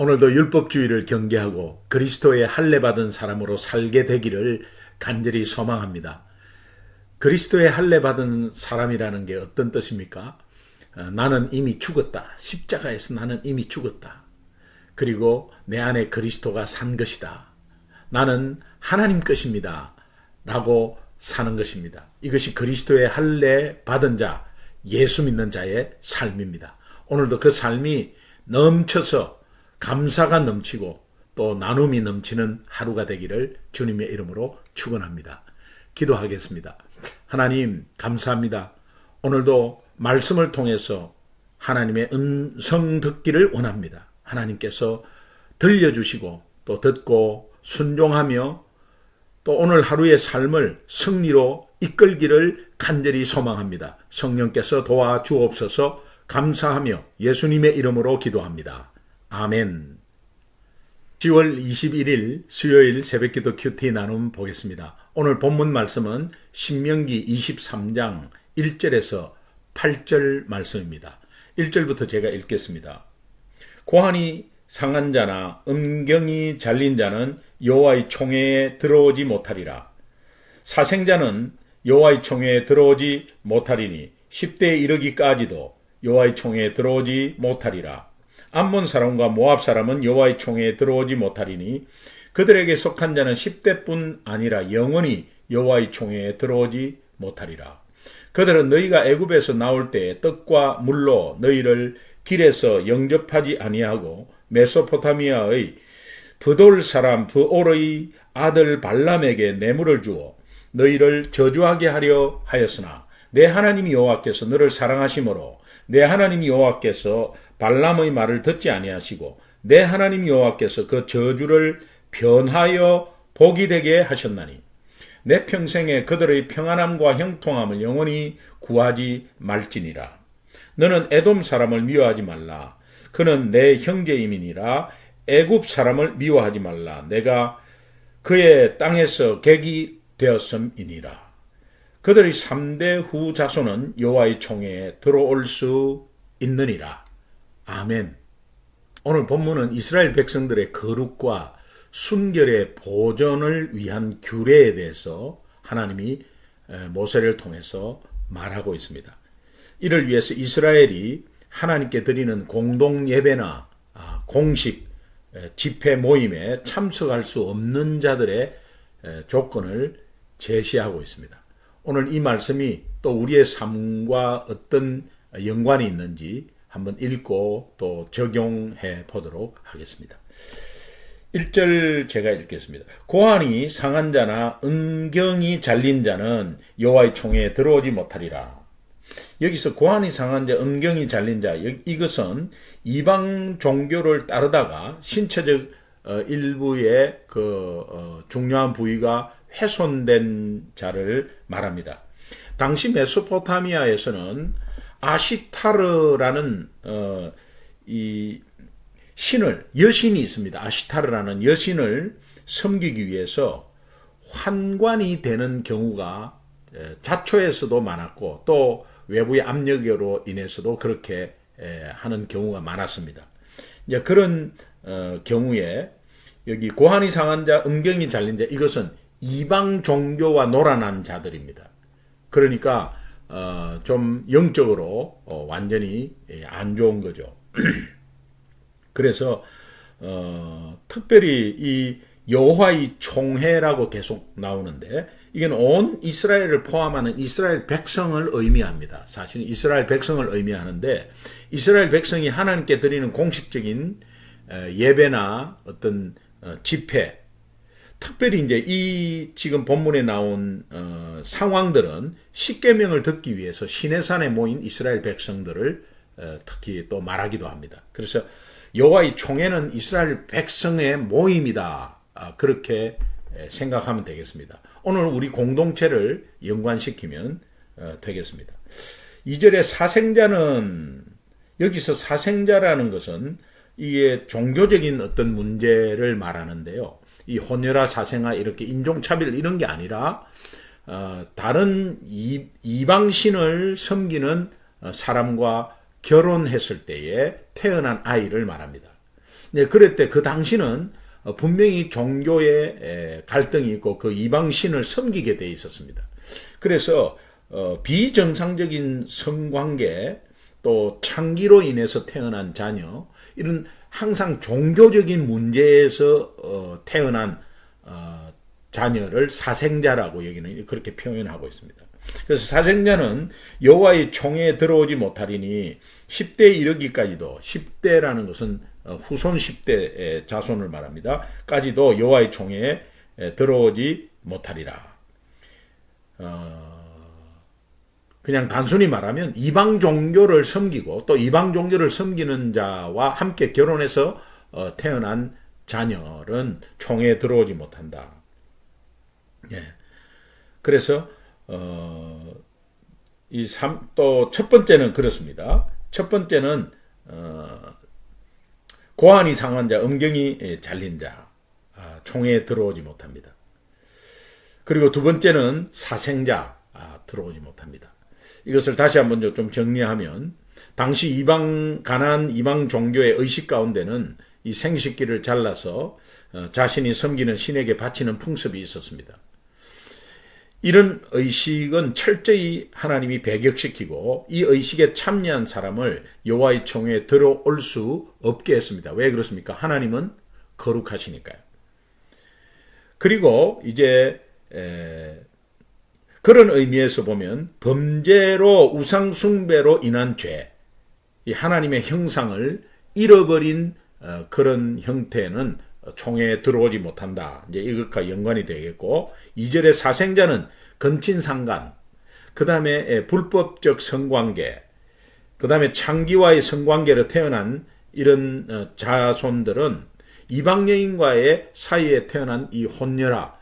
오늘도 율법주의를 경계하고 그리스도의 할례 받은 사람으로 살게 되기를 간절히 소망합니다. 그리스도의 할례 받은 사람이라는 게 어떤 뜻입니까? 어, 나는 이미 죽었다. 십자가에서 나는 이미 죽었다. 그리고 내 안에 그리스도가 산 것이다. 나는 하나님 것입니다. 라고 사는 것입니다. 이것이 그리스도의 할례 받은 자, 예수 믿는 자의 삶입니다. 오늘도 그 삶이 넘쳐서 감사가 넘치고 또 나눔이 넘치는 하루가 되기를 주님의 이름으로 축원합니다. 기도하겠습니다. 하나님 감사합니다. 오늘도 말씀을 통해서 하나님의 음성 듣기를 원합니다. 하나님께서 들려주시고 또 듣고 순종하며 또 오늘 하루의 삶을 승리로 이끌기를 간절히 소망합니다. 성령께서 도와 주옵소서 감사하며 예수님의 이름으로 기도합니다. 아멘. 10월 21일 수요일 새벽기도 큐티 나눔 보겠습니다. 오늘 본문 말씀은 신명기 23장 1절에서 8절 말씀입니다. 1절부터 제가 읽겠습니다. 고한이 상한 자나 음경이 잘린 자는 여호와의 총회에 들어오지 못하리라. 사생자는 여호와의 총회에 들어오지 못하리니 10대에 이르기까지도 여호와의 총회에 들어오지 못하리라. 암몬 사람과 모압 사람은 여호와의 총회에 들어오지 못하리니 그들에게 속한 자는 10대뿐 아니라 영원히 여호와의 총회에 들어오지 못하리라. 그들은 너희가 애굽에서 나올 때 떡과 물로 너희를 길에서 영접하지 아니하고 메소포타미아의 브돌 사람 브올의 아들 발람에게 뇌물을 주어 너희를 저주하게 하려 하였으나 내 하나님 여호와께서 너를 사랑하심으로 내 하나님 여호와께서 발람의 말을 듣지 아니하시고 내 하나님 여호와께서 그 저주를 변하여 복이 되게 하셨나니 내 평생에 그들의 평안함과 형통함을 영원히 구하지 말지니라. 너는 에돔 사람을 미워하지 말라. 그는 내 형제임이니라. 애굽 사람을 미워하지 말라. 내가 그의 땅에서 객이 되었음이니라. 그들의 3대 후 자손은 여호와의 총회에 들어올 수 있느니라. 아멘. 오늘 본문은 이스라엘 백성들의 거룩과 순결의 보존을 위한 규례에 대해서 하나님이 모세를 통해서 말하고 있습니다. 이를 위해서 이스라엘이 하나님께 드리는 공동 예배나 아, 공식 집회 모임에 참석할 수 없는 자들의 조건을 제시하고 있습니다. 오늘 이 말씀이 또 우리의 삶과 어떤 연관이 있는지 한번 읽고 또 적용해 보도록 하겠습니다. 1절 제가 읽겠습니다. 고한이 상한 자나 은경이 잘린 자는 여호와의 총회에 들어오지 못하리라. 여기서 고한이 상한 자, 은경이 잘린 자 이것은 이방 종교를 따르다가 신체적 어, 일부의 그 어, 중요한 부위가 훼손된 자를 말합니다. 당시 메소포타미아에서는 아시타르라는 어, 이 신을 여신이 있습니다. 아시타르라는 여신을 섬기기 위해서 환관이 되는 경우가 자초에서도 많았고 또 외부의 압력으로 인해서도 그렇게 하는 경우가 많았습니다. 이제 그런 어, 경우에 여기 고한이 상한 자, 음경이 잘린 자 이것은 이방 종교와 놀아난 자들입니다. 그러니까 어, 좀 영적으로 어, 완전히 안 좋은 거죠. 그래서 어, 특별히 이 여호와의 총회라고 계속 나오는데 이건 온 이스라엘을 포함하는 이스라엘 백성을 의미합니다. 사실은 이스라엘 백성을 의미하는데 이스라엘 백성이 하나님께 드리는 공식적인 예배나 어떤 어, 집회, 특별히 이제 이 지금 본문에 나온 어, 상황들은 십계명을 듣기 위해서 시내산에 모인 이스라엘 백성들을 어, 특히 또 말하기도 합니다. 그래서 여호와의 총회는 이스라엘 백성의 모임이다. 아, 그렇게 생각하면 되겠습니다. 오늘 우리 공동체를 연관시키면 어, 되겠습니다. 2절에 사생자는 여기서 사생자라는 것은 이게 종교적인 어떤 문제를 말하는데요. 이 혼혈아 사생아 이렇게 인종차별 이런 게 아니라 어, 다른 이, 이방신을 섬기는 어, 사람과 결혼했을 때에 태어난 아이를 말합니다. 네, 그럴 때 그 당시는 어, 분명히 종교의 에, 갈등이 있고 그 이방신을 섬기게 돼 있었습니다. 그래서 어, 비정상적인 성관계 또 창기로 인해서 태어난 자녀 이런 항상 종교적인 문제에서 어, 태어난 어, 자녀를 사생자라고 여기는 그렇게 표현하고 있습니다. 그래서 사생자는 여호와의 총에 들어오지 못하리니 10대 이르기까지도 10대라는 것은 어, 후손 10대 자손을 말합니다. 까지도 여호와의 총에 에, 들어오지 못하리라. 어, 그냥 단순히 말하면 이방 종교를 섬기고 또 이방 종교를 섬기는 자와 함께 결혼해서 어, 태어난 자녀는 총에 들어오지 못한다. 예. 그래서 어, 이또 첫 번째는 그렇습니다. 첫 번째는 어, 고안이 상한 자, 음경이 잘린 자, 아, 총에 들어오지 못합니다. 그리고 두 번째는 사생자, 아, 들어오지 못합니다. 이것을 다시 한번 좀 정리하면 당시 이방 가난 이방 종교의 의식 가운데는 이 생식기를 잘라서 어, 자신이 섬기는 신에게 바치는 풍습이 있었습니다. 이런 의식은 철저히 하나님이 배격시키고 이 의식에 참여한 사람을 여호와의 총에 들어올 수 없게 했습니다. 왜 그렇습니까? 하나님은 거룩하시니까요. 그리고 이제 에, 그런 의미에서 보면 범죄로 우상 숭배로 인한 죄, 이 하나님의 형상을 잃어버린 어, 그런 형태는 총에 들어오지 못한다. 이제 이것과 연관이 되겠고, 2절의 사생자는 건친상간, 그 다음에 불법적 성관계, 그 다음에 창기와의 성관계로 태어난 이런 어, 자손들은 이방 여인과의 사이에 태어난 이 혼혈아,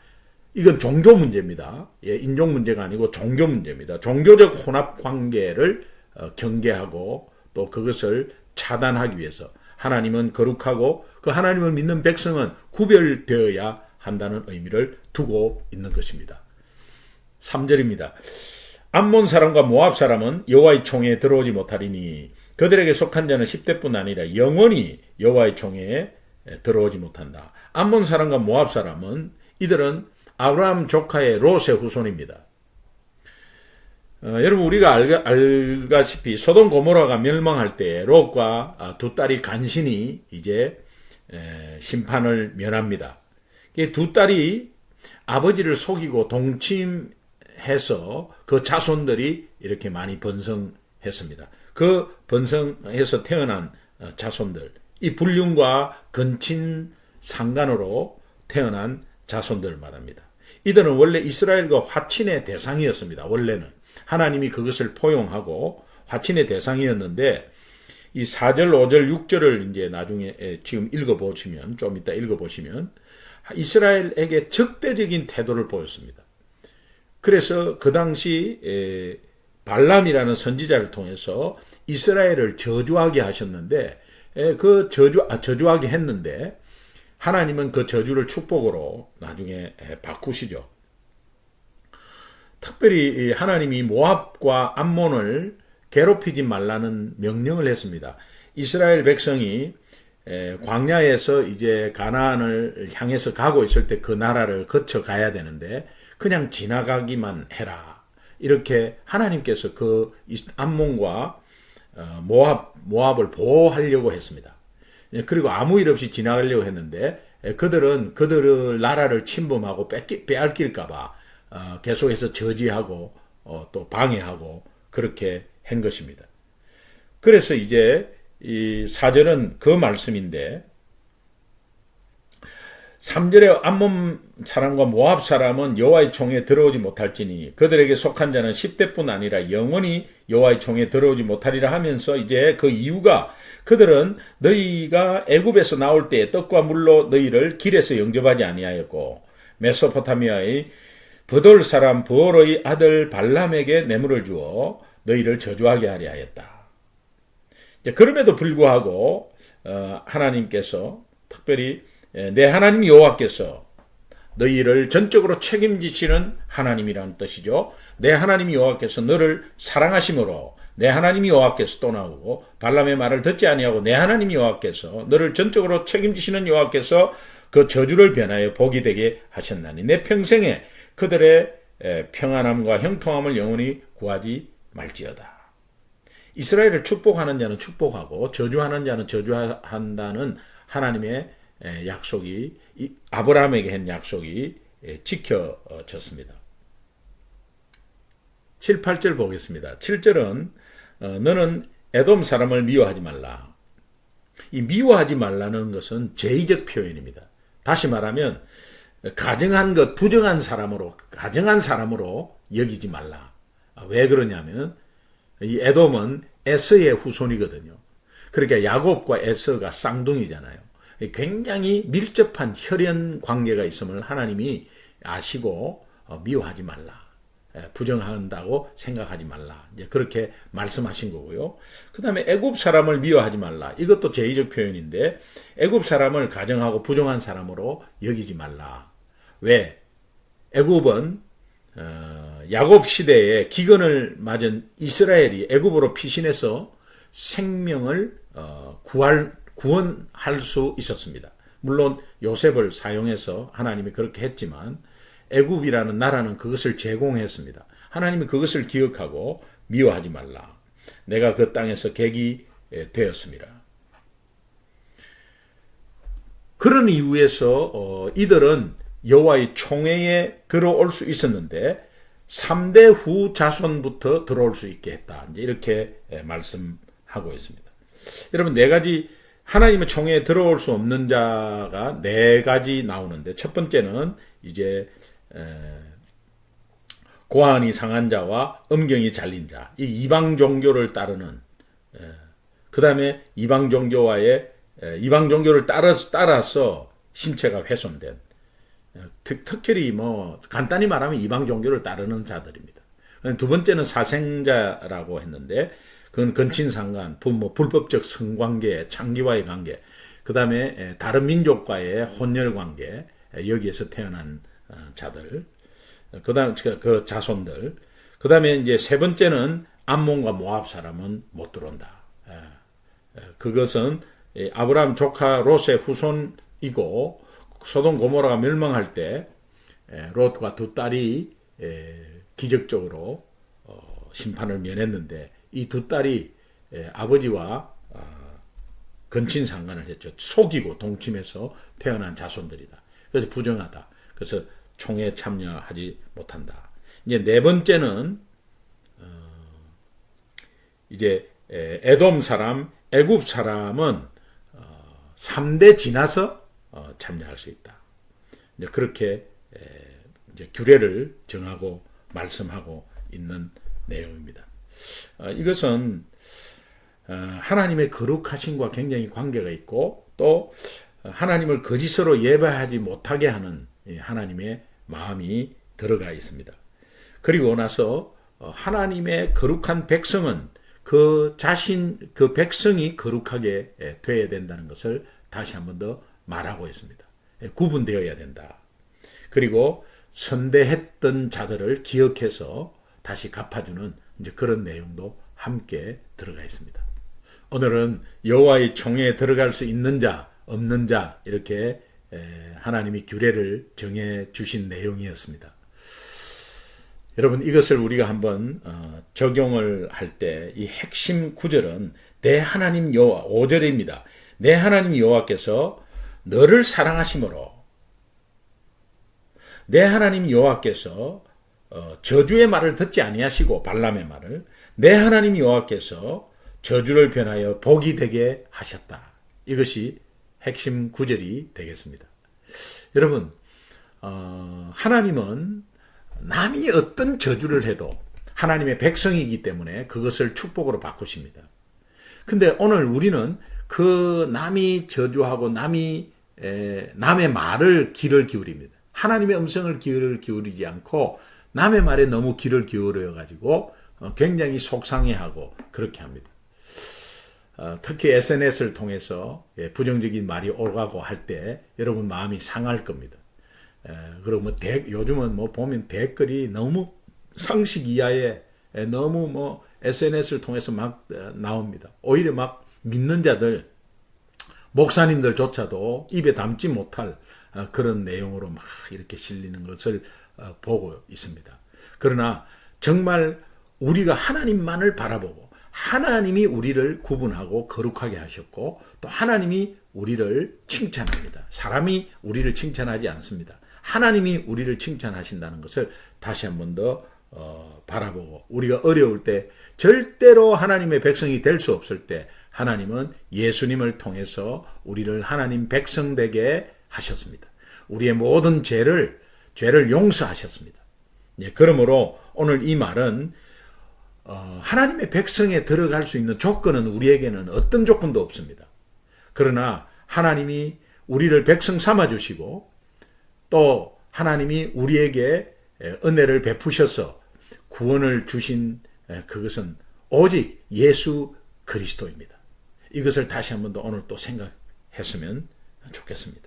이건 종교 문제입니다. 예, 인종 문제가 아니고 종교 문제입니다. 종교적 혼합 관계를 어, 경계하고 또 그것을 차단하기 위해서 하나님은 거룩하고 그 하나님을 믿는 백성은 구별되어야 한다는 의미를 두고 있는 것입니다. 3절입니다. 암몬 사람과 모압 사람은 여호와의 총에 들어오지 못하리니 그들에게 속한 자는 10대뿐 아니라 영원히 여호와의 총에 들어오지 못한다. 암몬 사람과 모압 사람은 이들은 아브라함 조카의 롯의 후손입니다. 어, 여러분 우리가 알, 가시피 소돔 고모라가 멸망할 때 롯과 아, 두 딸이 간신히 이제 에, 심판을 면합니다. 두 딸이 아버지를 속이고 동침해서 그 자손들이 이렇게 많이 번성했습니다. 그 번성해서 태어난 어, 자손들, 이 불륜과 근친 상간으로 태어난 자손들 말합니다. 이들은 원래 이스라엘과 화친의 대상이었습니다. 원래는 하나님이 그것을 포용하고 화친의 대상이었는데 이 4절, 5절, 6절을 이제 나중에 지금 읽어보시면 좀 이따 읽어보시면 이스라엘에게 적대적인 태도를 보였습니다. 그래서 그 당시 발람이라는 선지자를 통해서 이스라엘을 저주하게 하셨는데 그 저주 아, 저주하게 했는데 하나님은 그 저주를 축복으로 나중에 바꾸시죠. 특별히 하나님이 모압과 암몬을 괴롭히지 말라는 명령을 했습니다. 이스라엘 백성이 광야에서 이제 가나안을 향해서 가고 있을 때 그 나라를 거쳐 가야 되는데 그냥 지나가기만 해라. 이렇게 하나님께서 그 암몬과 어, 모압 모압을 보호하려고 했습니다. 예, 그리고 아무 일 없이 지나가려고 했는데 예, 그들은 그들의 나라를 침범하고 뺏기, 빼앗길까봐 어, 계속해서 저지하고 어, 또 방해하고 그렇게 한 것입니다. 그래서 이제 이 4절은 그 말씀인데 3절에 암몬 사람과 모압 사람은 여호와의 총에 들어오지 못할지니 그들에게 속한 자는 10대뿐 아니라 영원히 여호와의 총에 들어오지 못하리라 하면서 이제 그 이유가 그들은 너희가 애굽에서 나올 때 떡과 물로 너희를 길에서 영접하지 아니하였고 메소포타미아의 버돌 사람 부올의 아들 발람에게 뇌물을 주어 너희를 저주하게 하려 하였다. 그럼에도 불구하고 어, 하나님께서 특별히 내 하나님 여호와께서 너희를 전적으로 책임지시는 하나님이라는 뜻이죠. 내 하나님 여호와께서 너를 사랑하심으로 내 하나님이 여호와께서 또 나오고 발람의 말을 듣지 아니하고 내 하나님이 여호와께서 너를 전적으로 책임지시는 여호와께서 그 저주를 변하여 복이 되게 하셨나니 내 평생에 그들의 에, 평안함과 형통함을 영원히 구하지 말지어다. 이스라엘을 축복하는 자는 축복하고 저주하는 자는 저주한다는 하나님의 에, 약속이 이- 아브라함에게 한 약속이 에, 지켜졌습니다. 7, 8절 보겠습니다. 7절은 어, 너는 에돔 사람을 미워하지 말라. 이 미워하지 말라는 것은 제의적 표현입니다. 다시 말하면 가정한 것 부정한 사람으로 가정한 사람으로 여기지 말라. 아, 왜 그러냐면 이 에돔은 에서의 후손이거든요. 그러니까 야곱과 에서가 쌍둥이잖아요. 굉장히 밀접한 혈연 관계가 있음을 하나님이 아시고 어, 미워하지 말라. 예, 부정한다고 생각하지 말라. 이제 그렇게 말씀하신 거고요. 그 다음에 애굽 사람을 미워하지 말라. 이것도 제의적 표현인데 애굽 사람을 가정하고 부정한 사람으로 여기지 말라. 왜? 애굽은 어, 야곱 시대에 기근을 맞은 이스라엘이 애굽으로 피신해서 생명을 어, 구할 구원할 수 있었습니다. 물론 요셉을 사용해서 하나님이 그렇게 했지만 애굽이라는 나라는 그것을 제공했습니다. 하나님이 그것을 기억하고 미워하지 말라. 내가 그 땅에서 객이 에, 되었습니다. 그런 이유에서 어, 이들은 여호와의 총회에 들어올 수 있었는데 3대 후 자손부터 들어올 수 있게 했다. 이렇게 에, 말씀하고 있습니다. 여러분 네 가지 하나님의 총회에 들어올 수 없는 자가 네 가지 나오는데 첫 번째는 이제 에, 고안이 상한 자와 음경이 잘린 자, 이 이방 종교를 따르는 그 다음에 이방 종교와의 에, 이방 종교를 따라서, 따라서 신체가 훼손된 에, 특, 특별히 뭐 간단히 말하면 이방 종교를 따르는 자들입니다. 두 번째는 사생자라고 했는데 그건 근친상간, 부- 뭐 불법적 성관계, 창기와의 관계, 그 다음에 다른 민족과의 혼혈 관계, 에, 여기에서 태어난 어, 자들, 그 다음 그 자손들, 그 다음에 이제 세 번째는 암몬과 모압 사람은 못 들어온다. 그것은 이 아브라함 조카 롯의 후손이고 소돔 고모라가 멸망할 때 예, 롯과 두 딸이 예, 기적적으로 어, 심판을 면했는데 이 두 딸이 예, 아버지와 어, 근친 상간을 했죠. 속이고 동침해서 태어난 자손들이다. 그래서 부정하다. 그래서 총에 참여하지 못한다. 이제 네 번째는 이제 에, 에돔 사람, 애굽 사람은 어, 3대 지나서 어, 참여할 수 있다. 이제 그렇게 에, 이제 규례를 정하고 말씀하고 있는 내용입니다. 어, 이것은 어, 하나님의 거룩하심과 굉장히 관계가 있고 또 하나님을 거짓으로 예배하지 못하게 하는 이 하나님의 마음이 들어가 있습니다. 그리고 나서 어, 하나님의 거룩한 백성은 그 자신 그 백성이 거룩하게 예, 되어야 된다는 것을 다시 한 번 더 말하고 있습니다. 예, 구분되어야 된다. 그리고 선대했던 자들을 기억해서 다시 갚아주는 이제 그런 내용도 함께 들어가 있습니다. 오늘은 여호와의 총회에 들어갈 수 있는 자, 없는 자 이렇게 에, 하나님이 규례를 정해 주신 내용이었습니다. 여러분 이것을 우리가 한번 어, 적용을 할 때 이 핵심 구절은 내 하나님 여호와 5절입니다. 내 하나님 여호와께서 너를 사랑하심으로 내 하나님 여호와께서 어, 저주의 말을 듣지 아니하시고 발람의 말을 내 하나님 여호와께서 저주를 변하여 복이 되게 하셨다. 이것이 핵심 구절이 되겠습니다. 여러분 어, 하나님은 남이 어떤 저주를 해도 하나님의 백성이기 때문에 그것을 축복으로 바꾸십니다. 근데 오늘 우리는 그 남이 저주하고 남이 에, 남의 말을 귀를 기울입니다. 하나님의 음성을 귀를 기울이지 않고 남의 말에 너무 귀를 기울여 가지고 어, 굉장히 속상해하고 그렇게 합니다. 어, 특히 SNS를 통해서 예, 부정적인 말이 오가고 할 때 여러분 마음이 상할 겁니다. 에, 그리고 뭐 대- 요즘은 뭐 보면 댓글이 너무 상식 이하에 에, 너무 뭐 SNS를 통해서 막 어, 나옵니다. 오히려 막 믿는 자들, 목사님들조차도 입에 담지 못할 어, 그런 내용으로 막 이렇게 실리는 것을 어, 보고 있습니다. 그러나 정말 우리가 하나님만을 바라보고 하나님이 우리를 구분하고 거룩하게 하셨고 또 하나님이 우리를 칭찬합니다. 사람이 우리를 칭찬하지 않습니다. 하나님이 우리를 칭찬하신다는 것을 다시 한 번더 어, 바라보고 우리가 어려울 때 절대로 하나님의 백성이 될 수 없을 때 하나님은 예수님을 통해서 우리를 하나님 백성 되게 하셨습니다. 우리의 모든 죄를 죄를 용서하셨습니다. 예, 그러므로 오늘 이 말은 어, 하나님의 백성에 들어갈 수 있는 조건은 우리에게는 어떤 조건도 없습니다. 그러나 하나님이 우리를 백성 삼아 주시고 또 하나님이 우리에게 은혜를 베푸셔서 구원을 주신 그것은 오직 예수 그리스도입니다. 이것을 다시 한 번 더 오늘 또 생각했으면 좋겠습니다.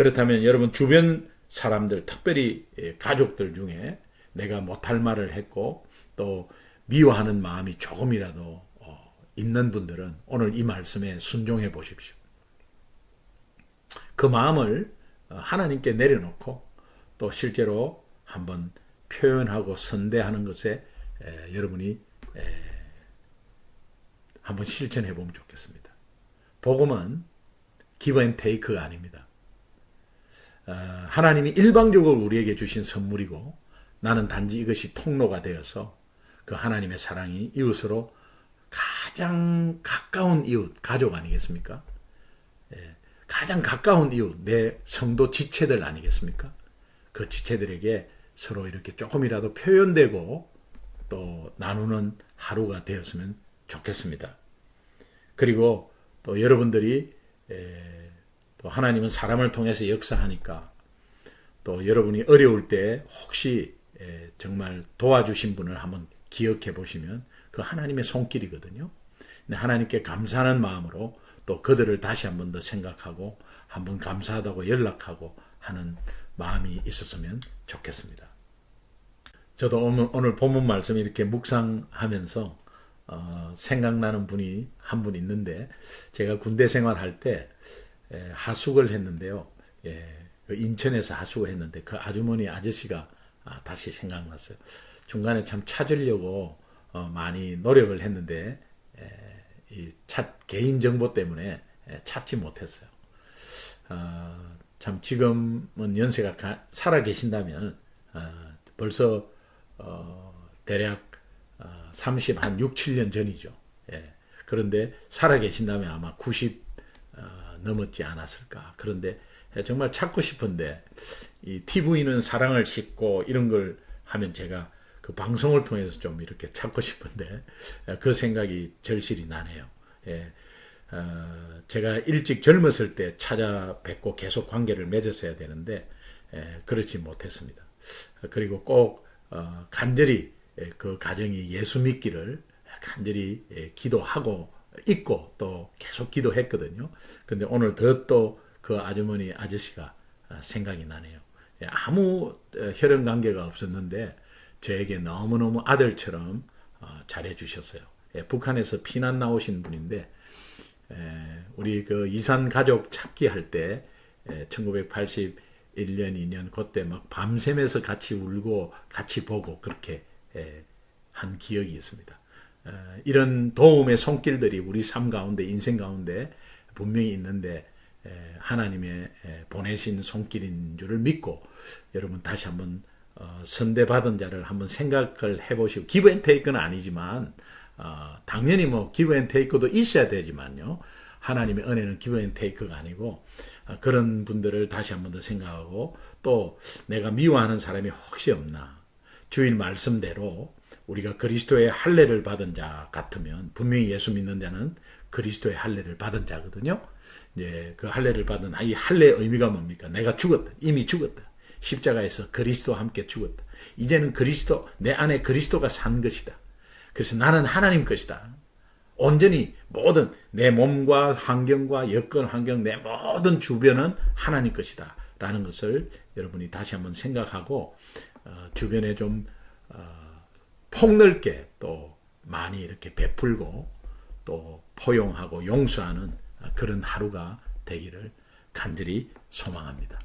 그렇다면 여러분 주변 사람들, 특별히 가족들 중에 내가 못할 말을 했고 또 미워하는 마음이 조금이라도 어, 있는 분들은 오늘 이 말씀에 순종해 보십시오. 그 마음을 어, 하나님께 내려놓고 또 실제로 한번 표현하고 선대하는 것에 여러분이 한번 실천해 보면 좋겠습니다. 복음은 기브 앤 테이크가 아닙니다. 어, 하나님이 일방적으로 우리에게 주신 선물이고 나는 단지 이것이 통로가 되어서 그 하나님의 사랑이 이웃으로 가장 가까운 이웃, 가족 아니겠습니까? 예, 가장 가까운 이웃, 내 성도 지체들 아니겠습니까? 그 지체들에게 서로 이렇게 조금이라도 표현되고 또 나누는 하루가 되었으면 좋겠습니다. 그리고 또 여러분들이 에, 또 하나님은 사람을 통해서 역사하니까 또 여러분이 어려울 때 혹시 에, 정말 도와주신 분을 한번 기억해 보시면 그 하나님의 손길이거든요. 하나님께 감사하는 마음으로 또 그들을 다시 한번 더 생각하고 한번 감사하다고 연락하고 하는 마음이 있었으면 좋겠습니다. 저도 오늘, 오늘 본문 말씀 이렇게 묵상하면서 어, 생각나는 분이 한 분 있는데 제가 군대 생활할 때 에, 하숙을 했는데요. 예, 그 인천에서 하숙을 했는데 그 아주머니 아저씨가 아, 다시 생각났어요. 중간에 참 찾으려고 어, 많이 노력을 했는데 에, 이 찾, 개인 정보 때문에 에, 찾지 못했어요. 어, 참 지금은 연세가 가, 살아 계신다면 어, 벌써 어, 대략 30, 한 6, 7년 전이죠. 예. 그런데 살아 계신다면 아마 90 어, 넘었지 않았을까. 그런데 정말 찾고 싶은데 이 TV는 사랑을 싣고 이런 걸 하면 제가 그 방송을 통해서 좀 이렇게 찾고 싶은데 그 생각이 절실히 나네요. 예. 어, 제가 일찍 젊었을 때 찾아뵙고 계속 관계를 맺었어야 되는데 예, 그렇지 못했습니다. 그리고 꼭 어, 간절히 예, 그 가정이 예수 믿기를 간절히 예, 기도하고 있고 또 계속 기도했거든요. 근데 오늘 더 또 그 아주머니 아저씨가 아, 생각이 나네요. 예, 아무 어, 혈연 관계가 없었는데 저에게 너무너무 아들처럼 어, 잘해 주셨어요. 북한에서 피난 나오신 분인데 우리 그 이산 가족 찾기 할 때 1981년 2년 그때 막 밤샘에서 같이 울고 같이 보고 그렇게 예, 한 기억이 있습니다. 어, 이런 도움의 손길들이 우리 삶 가운데 인생 가운데 분명히 있는데 하나님의 보내신 손길인 줄을 믿고 여러분 다시 한번 어, 선대받은 자를 한번 생각을 해보시고 기브 앤 테이크는 아니지만 어, 당연히 뭐 기브 앤 테이크도 있어야 되지만요. 하나님의 은혜는 기브 앤 테이크가 아니고 그런 분들을 다시 한번 더 생각하고 또 내가 미워하는 사람이 혹시 없나. 주인 말씀대로 우리가 그리스도의 할례를 받은 자 같으면 분명히 예수 믿는 자는 그리스도의 할례를 받은 자거든요. 이제 그 할례를 받은 이 할례의 의미가 뭡니까? 내가 죽었다. 이미 죽었다. 십자가에서 그리스도와 함께 죽었다. 이제는 그리스도 내 안에 그리스도가 산 것이다. 그래서 나는 하나님 것이다. 온전히 모든 내 몸과 환경과 여건 환경 내 모든 주변은 하나님 것이다. 라는 것을 여러분이 다시 한번 생각하고 어, 주변에 좀 어, 폭넓게 또 많이 이렇게 베풀고 또 포용하고 용서하는 그런 하루가 되기를 간절히 소망합니다.